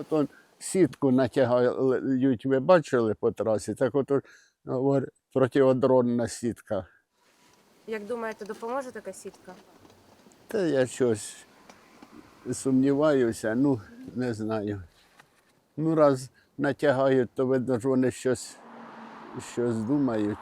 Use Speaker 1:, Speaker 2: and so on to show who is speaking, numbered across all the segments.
Speaker 1: От он сітку натягають, ви бачили по трасі, так от протиодронна сітка.
Speaker 2: Як думаєте, допоможе така сітка?
Speaker 1: Та я щось сумніваюся, ну не знаю. Ну, раз натягають, то видно, що вони щось, щось думають.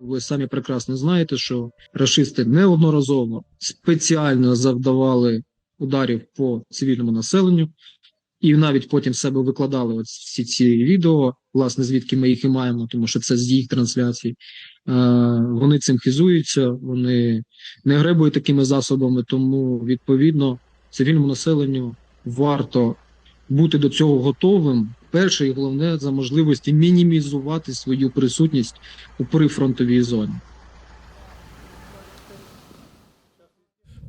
Speaker 3: Ви самі прекрасно знаєте, що рашисти неодноразово спеціально завдавали ударів по цивільному населенню, і навіть потім себе викладали от всі ці відео, власне, звідки ми їх і маємо, тому що це з їх трансляцій. Е, вони цим хизуються, вони не гребують такими засобами, тому відповідно цивільному населенню варто бути до цього готовим. Перше і головне за можливості мінімізувати свою присутність у прифронтовій зоні.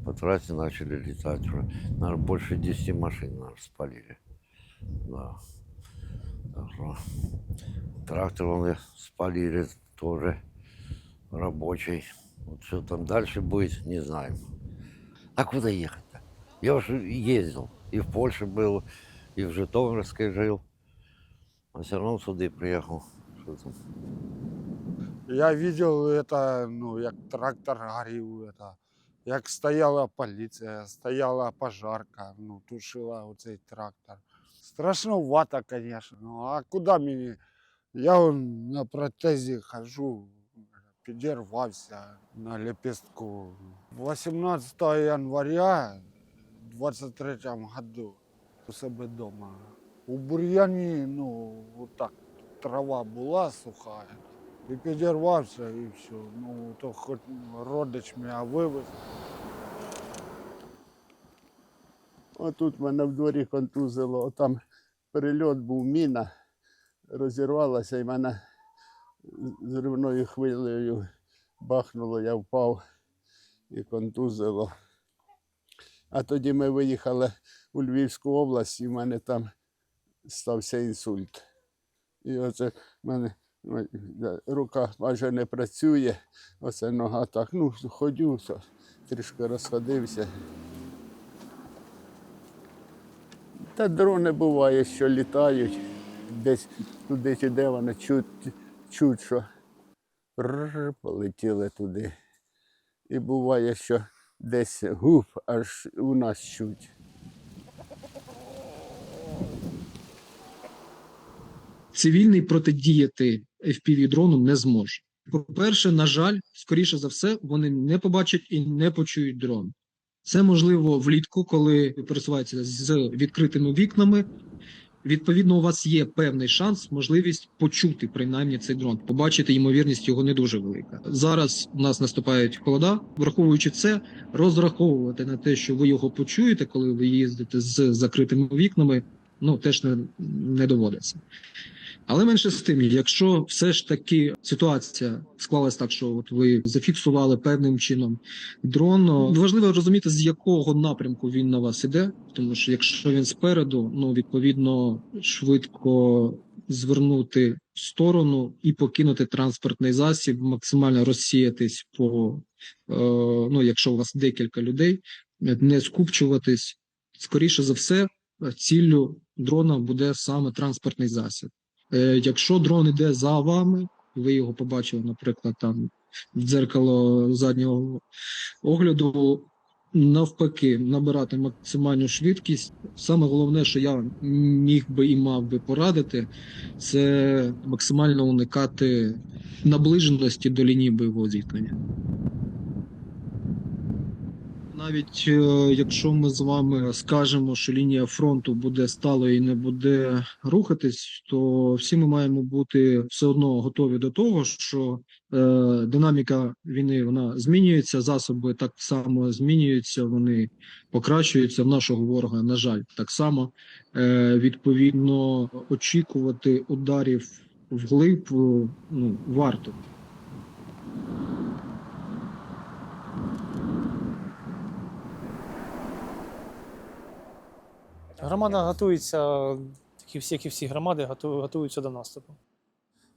Speaker 4: По трассе начали летать уже. Наверное, больше 10 машин наверное, спалили. Да. Что трактор он спалили тоже рабочий. Вот что там дальше будет, не знаем. А куда ехать-то? Я уже ездил. И в Польше был, и в Житомирске жил. А все равно сюда приехал. Что там?
Speaker 5: Я видел это, ну, як трактор горів, это, як стояла поліція, стояла пожарка, ну, тушила оцей трактор. Страшновато, конечно. Ну, а куди мені? Я на протезі хожу, підірвався на лепестку. 18 января 23 году у себе вдома. У бур'яні, ну, отак, трава була суха. І підірвався і все. Ну, то хоч родич мене вивез.
Speaker 1: Отут мене в дворі контузило, там перельот був міна, розірвалася і мене зривною хвилею бахнуло, я впав і контузило. А тоді ми виїхали у Львівську область, і в мене там стався інсульт. І оце в мене рука майже не працює, оце нога так, ну, ходю, трішки розходився. Та дрони буває, що літають десь туди чи де вони чуть, чуть що полетіли туди. І буває, що десь гуф аж у нас чуть.
Speaker 3: Цивільний протидіяти fpv дрону не зможе. По-перше, на жаль, скоріше за все, вони не побачать і не почують дрон. Це можливо влітку, коли ви пересуваєтеся з відкритими вікнами. Відповідно, у вас є певний шанс, можливість почути принаймні цей дрон. Побачити ймовірність його не дуже велика. Зараз у нас наступають холода. Враховуючи це, розраховувати на те, що ви його почуєте, коли ви їздите з закритими вікнами, ну теж не, не доводиться. Але менше з тим, якщо все ж таки ситуація склалась так, що от ви зафіксували певним чином дрон, важливо розуміти, з якого напрямку він на вас іде, тому що якщо він спереду, ну відповідно швидко звернути в сторону і покинути транспортний засіб, максимально розсіятись по е, ну, якщо у вас декілька людей, не скупчуватись. Скоріше за все, ціллю дрона буде саме транспортний засіб. Е, Якщо дрон іде за вами, ви його побачили, наприклад, там в дзеркало заднього огляду, навпаки, набирати максимальну швидкість. Саме головне, що я міг би і мав би порадити, це максимально уникати наближеності до лінії бойового зіткнення. Навіть е, якщо ми з вами скажемо, що лінія фронту буде сталою і не буде рухатись, то всі ми маємо бути все одно готові до того, що е, динаміка війни вона змінюється, засоби так само змінюються, вони покращуються в нашого ворога. На жаль, так само е, відповідно очікувати ударів вглиб е, ну, варто.
Speaker 6: Громада готується, як і всі, як і всі громади, готуються до наступу.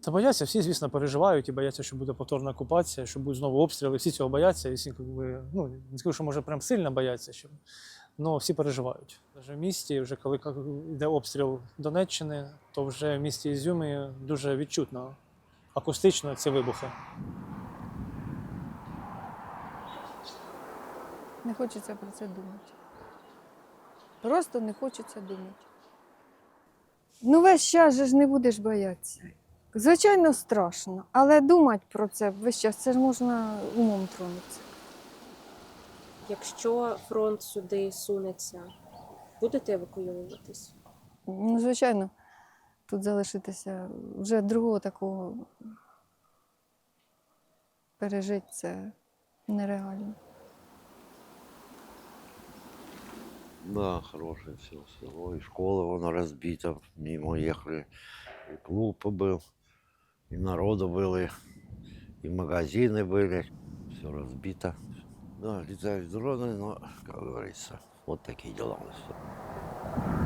Speaker 6: Та бояться, всі, звісно, переживають і бояться, що буде повторна окупація, що будуть знову обстріли. Всі цього бояться, і всі, якби, ну, не скажу, що може прям сильно бояться, що, але всі переживають. Вже в місті, вже коли йде обстріл Донеччини, то вже в місті Ізюмі дуже відчутно, акустично ці вибухи.
Speaker 7: Не хочеться про це думати. Просто не хочеться думати. Ну, весь час же ж не будеш боятися. Звичайно, страшно, але думати про це весь час це ж можна умом тронутися.
Speaker 2: Якщо фронт сюди сунеться, будете евакуйовуватись?
Speaker 7: Ну, звичайно, тут залишитися вже другого такого пережити це нереально.
Speaker 4: Да, хорошее все село. И школа вон разбита, мимо ехали. И клуб был, и народу было, и, и магазины были. Все разбито. Да, летают дроны, но, как говорится, вот такие дела у нас.